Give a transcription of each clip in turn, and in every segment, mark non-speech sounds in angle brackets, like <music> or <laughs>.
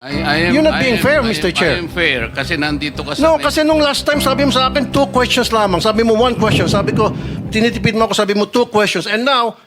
I, I am, You're not I being am- fair, I am- Mr. Chair. I am fair kasi nandito ka sa... No, kasi nung last time sabi mo sa akin two questions lamang. Sabi mo one question. Sabi ko, tinitipid mo ako, sabi mo two questions. And now,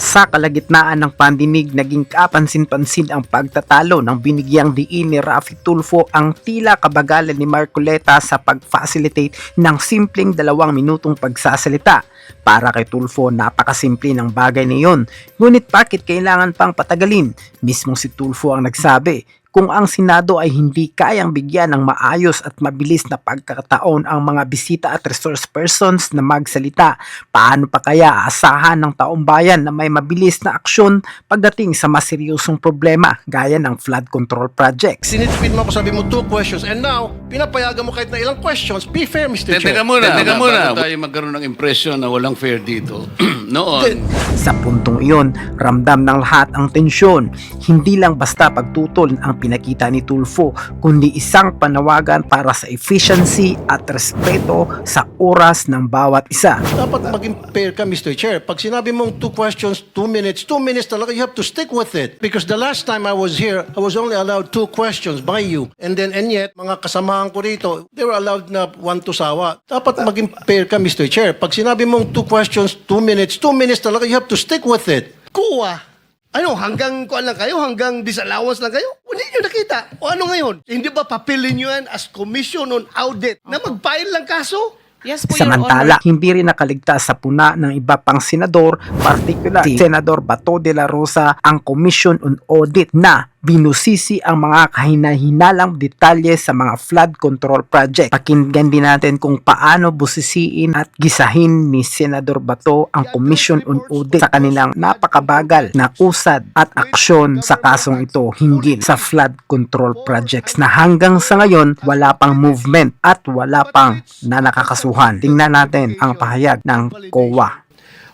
Sa kalagitnaan ng pandinig, naging kapansin-pansin ang pagtatalo ng binigyang diin ni Rafi Tulfo ang tila kabagalan ni Marcoleta sa pag-facilitate ng simpleng dalawang minutong pagsasalita. Para kay Tulfo, napakasimple ng bagay na iyon. Ngunit bakit kailangan pang patagalin? Mismo si Tulfo ang nagsabi, kung ang Senado ay hindi kayang bigyan ng maayos at mabilis na pagkakataon ang mga bisita at resource persons na magsalita, paano pa kaya aasahan ng taong bayan na may mabilis na aksyon pagdating sa mas seryosong problema gaya ng flood control projects? tinitipid mo ako, sabi mo two questions. And now, pinapayagan mo kahit na ilang questions. Be fair, Mr. Chair. Teka muna, Teka muna. muna. tayo magkaroon ng impression na walang fair dito. <clears throat> Noon, Sa puntong iyon, ramdam ng lahat ang tensyon. Hindi lang basta pagtutol ang pinakita ni Tulfo, kundi isang panawagan para sa efficiency at respeto sa oras ng bawat isa. Dapat maging fair ka, Mr. Chair. Pag sinabi mong two questions, two minutes, two minutes talaga, you have to stick with it. Because the last time I was here, I was only allowed two questions by you. And then, and yet, mga kasamahan ko rito, they were allowed na one to sawa. Dapat maging fair ka, Mr. Chair. Pag sinabi mong two questions, two minutes, two minutes talaga, you have to stick with it. Kuha. Ano, hanggang kuan lang kayo? Hanggang disallowance lang kayo? Hindi nyo nakita. O ano ngayon? Hindi ba papilin nyo yan as commission on audit na mag-file lang kaso? Yes po, Your Samantala, Honor. hindi rin nakaligtas sa puna ng iba pang senador, particular si Senador Bato de la Rosa ang Commission on Audit na binusisi ang mga kahinahinalang detalye sa mga flood control project. Pakinggan din natin kung paano busisiin at gisahin ni Senador Bato ang Commission on Audit sa kanilang napakabagal na usad at aksyon sa kasong ito hinggil sa flood control projects na hanggang sa ngayon wala pang movement at wala pang na nakakasuhan. Tingnan natin ang pahayag ng COA.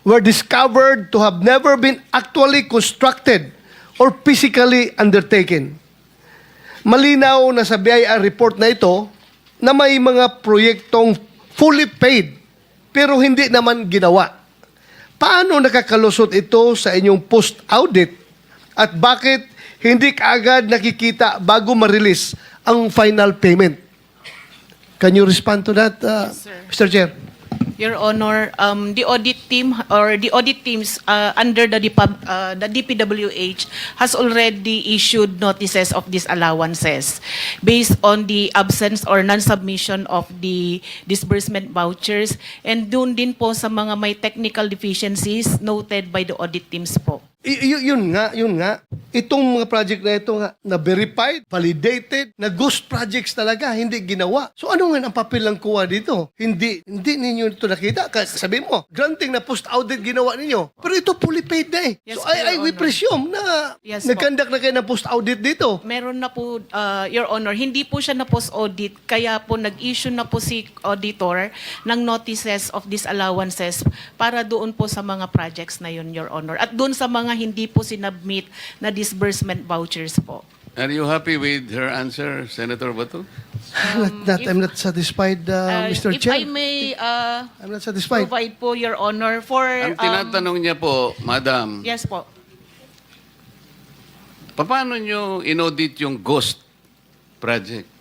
were discovered to have never been actually constructed or physically undertaken. Malinaw na sa BIR report na ito na may mga proyektong fully paid pero hindi naman ginawa. Paano nakakalusot ito sa inyong post-audit at bakit hindi kaagad nakikita bago ma-release ang final payment? Can you respond to that, uh, Mr. Chair? Your Honor, um, the audit team or the audit teams uh, under the, DPAB, uh, the DPWH has already issued notices of disallowances based on the absence or non-submission of the disbursement vouchers and dun din po sa mga may technical deficiencies noted by the audit teams po. Y- yun nga, yun nga. Itong mga project na ito nga, na verified, validated, na ghost projects talaga, hindi ginawa. So ano nga ang papel ng kuha dito? Hindi, hindi ninyo ito nakita. Kasi sabi mo, granting na post-audit ginawa ninyo. Pero ito fully paid na eh. Yes, so I, I we Honor. presume na Yes, nagkandak na kayo ng post-audit dito. Meron na po, uh, Your Honor, hindi po siya na post-audit, kaya po nag-issue na po si auditor ng notices of disallowances para doon po sa mga projects na yun, Your Honor. At doon sa mga hindi po sinubmit na disbursement vouchers po. are you happy with her answer, Senator Bato? <laughs> not, not, I'm not satisfied, uh, Uh, Mr. if Chair. I may uh, I'm not satisfied. provide po, Your Honor, for... Ang um, tinatanong niya po, Madam, Yes po. paano nyo inaudit yung ghost project?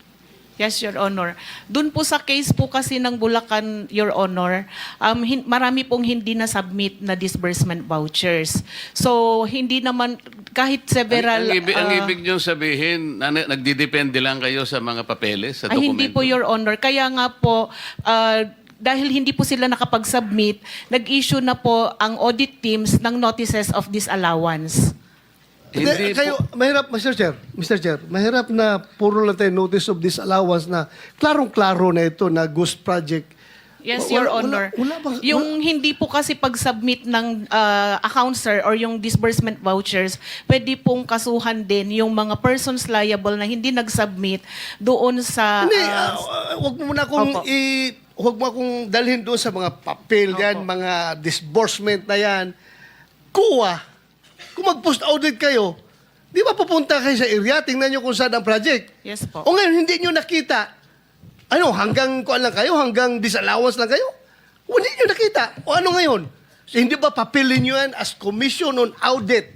Yes, Your Honor. Doon po sa case po kasi ng Bulacan, Your Honor, um, hin- marami pong hindi na-submit na disbursement vouchers. So, hindi naman, kahit several... ang, ang, ibig, ang uh, ibig nyo sabihin, na, na- nagdidepende lang kayo sa mga papeles, sa Ay, dokumento? hindi po, Your Honor. Kaya nga po, ah, dahil hindi po sila nakapag-submit, nag-issue na po ang audit teams ng notices of disallowance. Hindi Hindi, kayo, mahirap, Mr. Chair, Mr. Chair, mahirap na puro lang tayo notice of disallowance na klarong-klaro na ito na ghost project. Yes, Wala- Your wala- Honor. wala ba- yung hindi po kasi pag-submit ng ah, account, sir, or yung disbursement vouchers, pwede pong kasuhan din yung mga persons liable na hindi nag-submit doon sa... Hindi, ah, ah, wag mo muna akong Opo. i wag mo akong dalhin doon sa mga papel yan, mga disbursement na yan. Kuha. Kung mag-post audit kayo, di ba pupunta kayo sa area, tingnan nyo kung saan ang project. yes po. O ngayon, hindi nyo nakita. Ano, hanggang kuan lang kayo? Hanggang disallowance lang kayo? O hindi nyo nakita. O ano ngayon? So, hindi ba papilin nyo yan as commission on audit?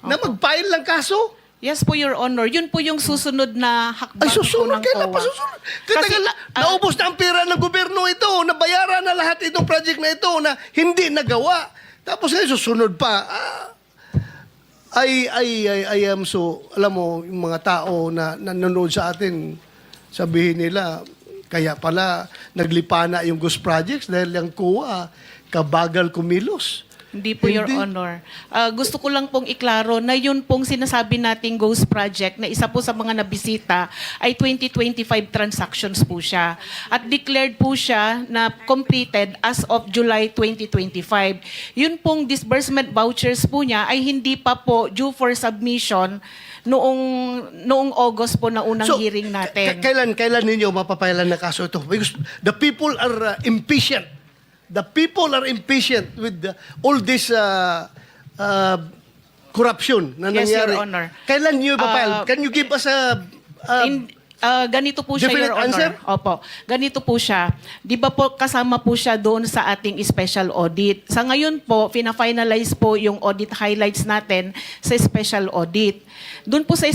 Na mag-file lang kaso? Yes po, Your Honor. Yun po yung susunod na hakbang Ay, susunod. po ng Kailan pa COA. susunod? Kasi, na, ah, naubos na ang pera ng gobyerno ito. Nabayaran na lahat itong project na ito na hindi nagawa. Tapos ngayon susunod pa. Ah, I, I, I, I am so, alam mo, yung mga tao na nanonood sa atin, sabihin nila, kaya pala naglipana yung Ghost Projects dahil yung kuha, kabagal kumilos. Hindi po, Your Hindi. Honor. Ah, gusto ko lang pong iklaro na yun pong sinasabi nating Ghost Project na isa po sa mga nabisita ay 2025 transactions po siya. At declared po siya na completed as of July 2025. Yun pong disbursement vouchers po niya ay hindi pa po due for submission noong noong August po na unang hearing k- natin. kailan, kailan ninyo mapapailan na kaso ito? Because the people are uh, impatient. The people are impatient with the- all this uh, uh, corruption na Yes, nangyari. Your Honor. Kailan nyo ipapile? Uh, Can you give us a... a- In, ah, ganito po siya, Your Honor. answer? Opo. Ganito po siya. Di ba po kasama po siya doon sa ating special audit. Sa ngayon po, fina-finalize po yung audit highlights natin sa special audit. Doon po sa,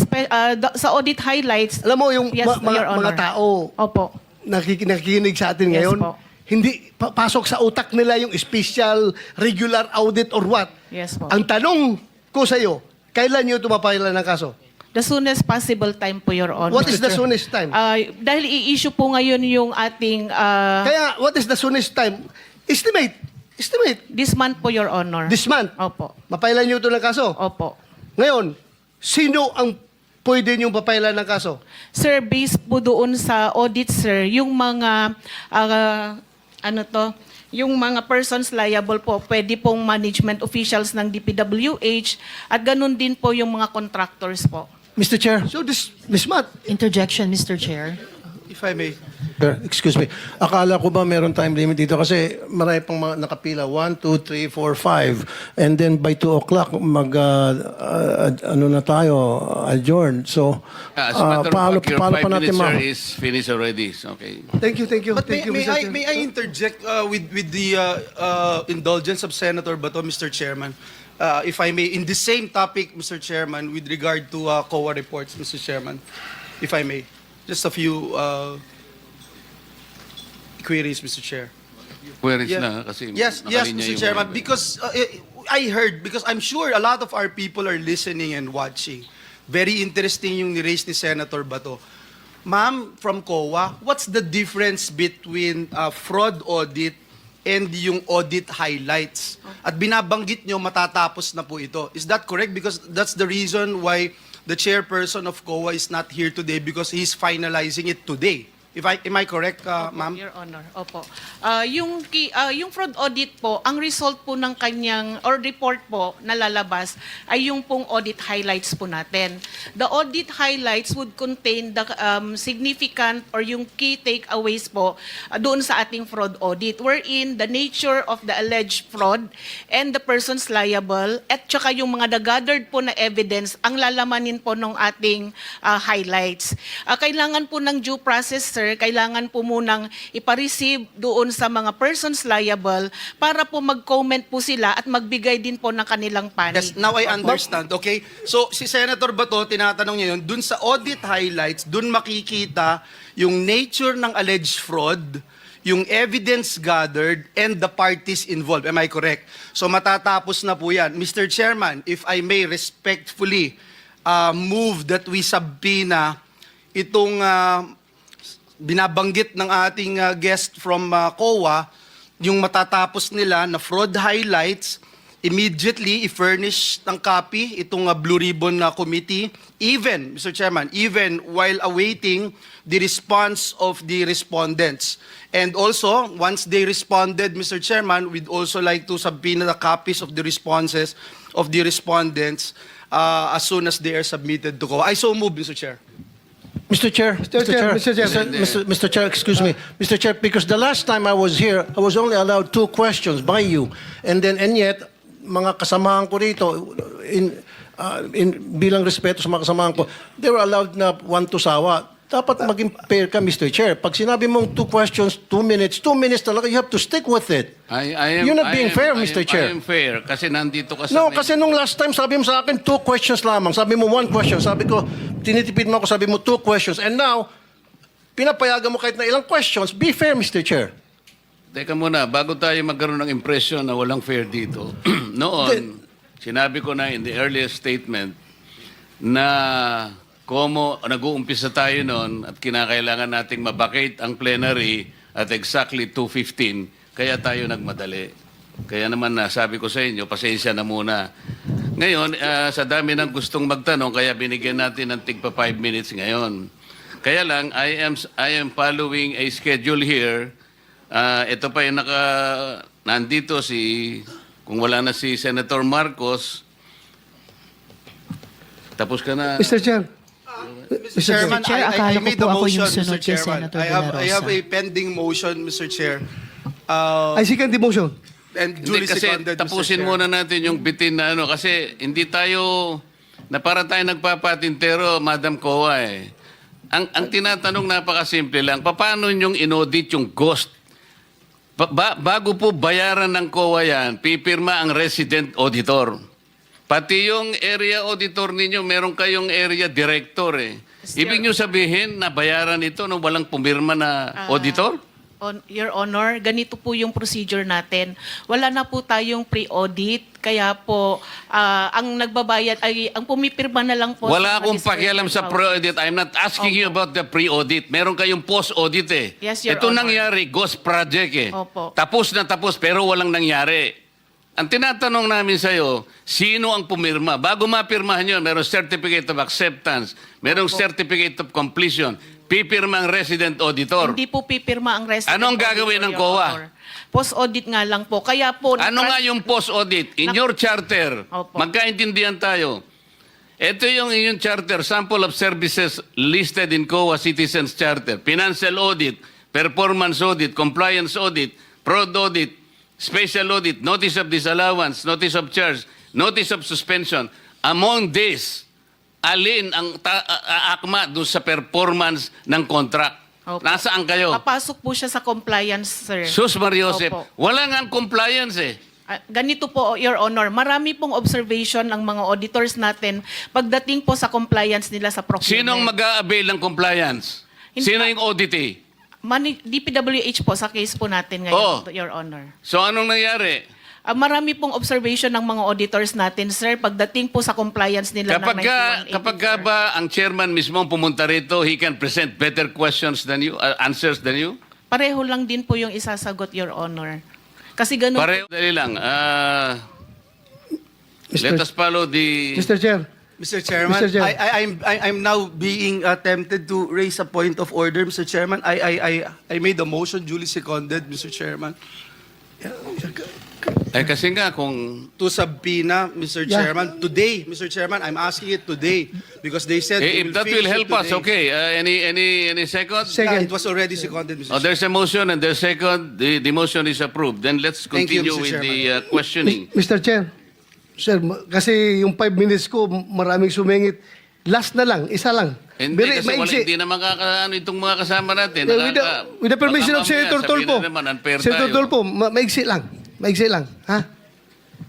do- sa audit highlights, alam mo, yung Yes, ma- Honor. mga tao Opo. nakik- nakikinig sa atin Yes ngayon, po. Hindi pa- pasok sa utak nila yung special, regular audit or what. Yes po. Ang tanong ko sa iyo, kailan nyo tumapailan ng kaso? The soonest possible time po, Your Honor. What is the soonest time? Ah, dahil i-issue po ngayon yung ating ah, Kaya, what is the soonest time? Estimate. Estimate. this month po, Your Honor. This month. Opo. Mapailan nyo ito ng kaso. Opo. Ngayon, sino ang pwede nyo papailan ng kaso? Sir, based po doon sa audit, sir, yung mga, ah, ano to, yung mga persons liable po, pwede pong management officials ng DPWH at ganun din po yung mga contractors po. Mr. Chair, So this, this month, Interjection, Mr. Chair. If I may. Sir, excuse me. Akala ko ba meron time limit dito kasi marami pang mga nakapila. 1, 2, 3, 4, 5. And then by 2 o'clock, mag, uh, uh, ano na tayo, adjourn. So, Ah, As a uh, matter of paano, fact, your paano five pa natin minutes, sir, ma... is finished already. So, Okay. Thank you, thank you. But thank may, you, may, Mr. I, Chair. may I interject uh, with, with the uh, uh, indulgence of Senator Bato, Mr. Chairman? Uh, if I may, in the same topic, Mr. Chairman, with regard to uh, COA reports, Mr. Chairman, if I may, just a few uh, queries, Mr. Chair. Queries Yeah. na kasi Yes, yes, nakalinya Mr. yung Chairman, because uh, eh, I heard, because I'm sure a lot of our people are listening and watching. Very interesting yung ni-raise ni Senator Bato. Ma'am, from COA, what's the difference between uh, fraud audit and yung audit highlights? At binabanggit nyo, matatapos na po ito. Is that correct? Because that's the reason why the chairperson of COA is not here today because he's finalizing it today. If I, am I correct, uh, Opo, ma'am? Your Honor, opo. Ah, yung, ki, ah, yung fraud audit po, ang result po ng kanyang, or report po na lalabas, ay yung pong audit highlights po natin. The audit highlights would contain the um, significant or yung key takeaways po ah, doon sa ating fraud audit, wherein the nature of the alleged fraud and the persons liable, at saka yung mga gathered po na evidence, ang lalamanin po ng ating ah, highlights. Ah, kailangan po ng due process, sir, kailangan po munang ipareceive doon sa mga persons liable para po mag-comment po sila at magbigay din po ng kanilang panig. Yes, now I understand. Okay? So, si Senator Bato, tinatanong niya yun, dun sa audit highlights, dun makikita yung nature ng alleged fraud, yung evidence gathered, and the parties involved. Am I correct? So, matatapos na po yan. Mr. Chairman, if I may respectfully uh, move that we subpoena itong uh, binabanggit ng ating uh, guest from uh, COA, yung matatapos nila na fraud highlights, immediately i-furnish ng copy itong uh, Blue Ribbon uh, Committee, even, Mr. Chairman, even while awaiting the response of the respondents. And also, once they responded, Mr. Chairman, we'd also like to subpoena the copies of the responses of the respondents uh, as soon as they are submitted to COA. I so move, Mr. Chair. Mr. Chair, Mr. Chair, Mr. Chair. Mr. Mr. Chair, excuse me. Mr. Chair, because the last time I was here, I was only allowed two questions by you. And then, and yet, mga kasamahan ko rito, in, uh, in, bilang respeto sa mga kasamahan ko, they were allowed na one to sawa. Dapat maging fair ka, Mr. Chair. Pag sinabi mong two questions, two minutes, two minutes talaga, you have to stick with it. I, I am, You're not I being am- fair, I am- Mr. Chair. I am fair kasi nandito ka sa No, main- kasi nung last time, sabi mo sa akin, two questions lamang. Sabi mo one question. Sabi ko, tinitipid mo ako, sabi mo two questions. And now, pinapayagan mo kahit na ilang questions. Be fair, Mr. Chair. Teka muna, bago tayo magkaroon ng impression na walang fair dito. <clears throat> Noon, sinabi ko na in the earlier statement na komo nag-uumpisa tayo noon at kinakailangan nating mabakate ang plenary at exactly 2.15, kaya tayo nagmadali. Kaya naman na sabi ko sa inyo, pasensya na muna. Ngayon, ah, sa dami ng gustong magtanong, kaya binigyan natin ng tigpa 5 minutes ngayon. Kaya lang, I am, I am following a schedule here. Ah, ito pa yung naka, nandito si, kung wala na si Senator Marcos, tapos ka na. Mr. Chair. Mr. Chairman, Chair, I, I, I made yung motion, Mr. kay Chairman. Senator I have, I have a pending motion, Mr. Chair. Uh, I second the motion. and Hindi, duly kasi seconded, Mr. tapusin Chair. muna natin yung bitin na ano. Kasi hindi tayo, na para tayo nagpapatintero, Madam Kowa eh. Ang, ang tinatanong napakasimple lang, paano yung inaudit yung ghost? Ba- ba- bago po bayaran ng COA yan, pipirma ang resident auditor. Pati yung area auditor ninyo, meron kayong area director eh. Ibig nyo sabihin na bayaran ito nung walang pumirma na auditor? On, Your Honor, ganito po yung procedure natin. Wala na po tayong pre-audit, kaya po ah, ang nagbabayad ay ang pumipirma na lang po. Wala sa akong pakialam sa pre-audit. I'm not asking you about the pre-audit. Meron kayong post-audit eh. Yes, Your Ito Honor. nangyari, ghost project eh. Opo. Tapos na tapos pero walang nangyari. Ang tinatanong namin sa'yo, sino ang pumirma? Bago mapirmahan yun, merong certificate of acceptance, merong certificate of completion, pipirma ang resident auditor. Hindi po pipirma ang resident Anong gagawin ng COA? Post-audit nga lang po. Kaya po... Ano nga yung post-audit? In your charter, Opo. magkaintindihan tayo. Ito yung inyong charter, sample of services listed in COA Citizens Charter. Financial audit, performance audit, compliance audit, fraud audit, special audit, notice of disallowance, notice of charge, notice of suspension. Among these, alin ang ta- a- a- akma doon sa performance ng contract? Opo. Nasaan kayo? Papasok po siya sa compliance, sir. Sus Mariosep, Opo. wala nga ang compliance eh. Ah, ganito po, Your Honor, marami pong observation ng mga auditors natin pagdating po sa compliance nila sa procurement. Sinong mag-a-avail ng compliance? Hindi Sino pa- yung auditee? Mani- DPWH po sa case po natin ngayon, Oo. Your Honor. So anong nangyari? Ah, marami pong observation ng mga auditors natin, sir, pagdating po sa compliance nila Kapag ng ka, 9184. kapag ka ba ang chairman mismo ang pumunta rito, he can present better questions than you, uh, answers than you? Pareho lang din po yung isasagot, Your Honor. Kasi ganun Pareho, dali lang. Ah, let us follow the... Mr. Chair. Mr. Chairman, Mr. Chair. I, I, I'm, I, I'm now being uh, tempted to raise a point of order, Mr. Chairman. I, I, I, I made a motion, duly seconded, Mr. Chairman, Eh kasi nga kung... to subpoena, Mr. Yeah. Chairman, today, Mr. Chairman, I'm asking it today because they said Eh, they if that will it help us, today. okay. Uh, any, any, any second? Second. Yeah, it was already seconded, Mr. Oh, there's a motion and there's second. The, the motion is approved. Then let's Thank you, continue Mr. with the Chairman. uh, questioning. Mr. Chair. Sir, kasi yung 5 minutes ko, maraming sumingit. Last na lang, isa lang. Hindi Very kasi wala, hindi na makakaano itong mga kasama natin. Yeah, with, the, with the permission of Senator na naman, Senator tayo. Tolpo, ma- maiksi lang. Maiksi lang. Ha?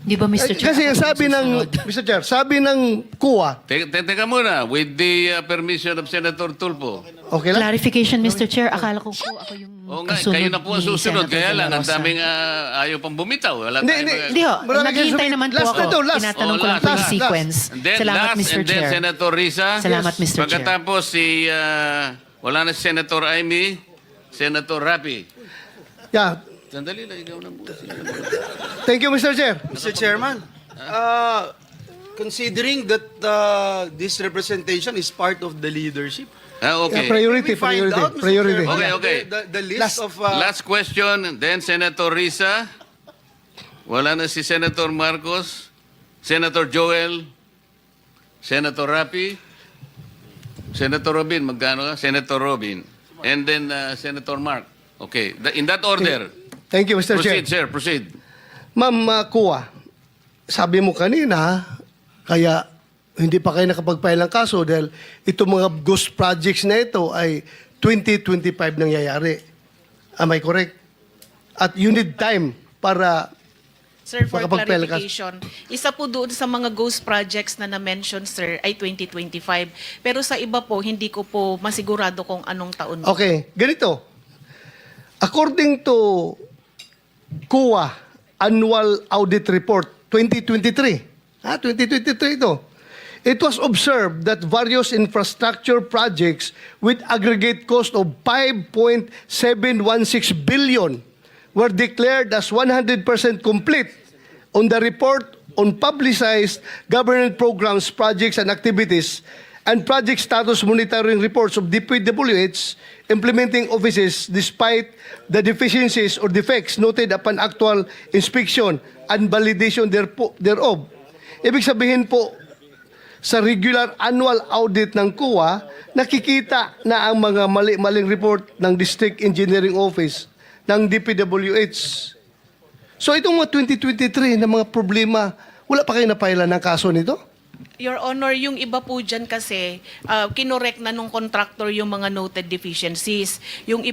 Di ba, Mr. Eh, Chair? Kasi ako sabi ng, susunod? Mr. Chair, sabi ng kuwa, Te- te- Teka muna, with the uh, permission of Senator Tulpo. okay lang? Clarification, Mr. Chair. Akala ko po ako yung Oo nga, kasunod kayo na po ang ni susunod. Senator Kaya lang, ang Rosa. daming uh, ayaw pang bumitaw. Wala Hindi, tayong hindi. mga- Hindi ho, Marami naghihintay naman po Last ako. na to, last. Tinatanong Oh, ko lang last, po yung last, sequence. And then Salamat, last, Mr. and then Chair. Senator Risa. Salamat, Mr. Chair. Pagkatapos si, uh, wala na si Senator Amy, Senator Rapi. Yeah. Sandali lang, ikaw na muna. Thank you, Mr. Chair. Mr. Chairman, uh, considering that uh, this representation is part of the leadership, Ah, okay. Yeah, priority, can we find priority, out, Mr. priority. Chairman, Okay, okay. The, the list Last- of... Uh, Last question, then Senator Risa. Wala na si Senator Marcos, Senator Joel, Senator Rapi, Senator Robin, magkano ka? Senator Robin. And then uh, Senator Mark. Okay, Th- in that order. Thank you, Mr. Chair. Proceed, sir, proceed. Ma'am uh, Kuwa, sabi mo kanina, kaya hindi pa kayo nakapag-file ng kaso dahil itong mga ghost projects na ito ay 2025 nangyayari. Am I correct? At you need time para Sir, for Makapag-file ka- clarification, isa po doon sa mga ghost projects na na-mention, sir, ay 2025. Pero sa iba po, hindi ko po masigurado kung anong taon. Okay, ganito. According to COA Annual Audit Report 2023, ah, 2023 ito, it was observed that various infrastructure projects with aggregate cost of 5.716 billion were declared as 100% complete on the report on publicized government programs, projects, and activities and project status monitoring reports of DPWH implementing offices despite the deficiencies or defects noted upon actual inspection and validation thereof. Ibig sabihin po, sa regular annual audit ng COA, nakikita na ang mga mali-maling report ng District Engineering Office ng DPWH. So itong mga 2023 na mga problema, wala pa kayo napailan ng kaso nito? Your Honor, yung iba po dyan kasi, uh, kinorek na nung contractor yung mga noted deficiencies. Yung iba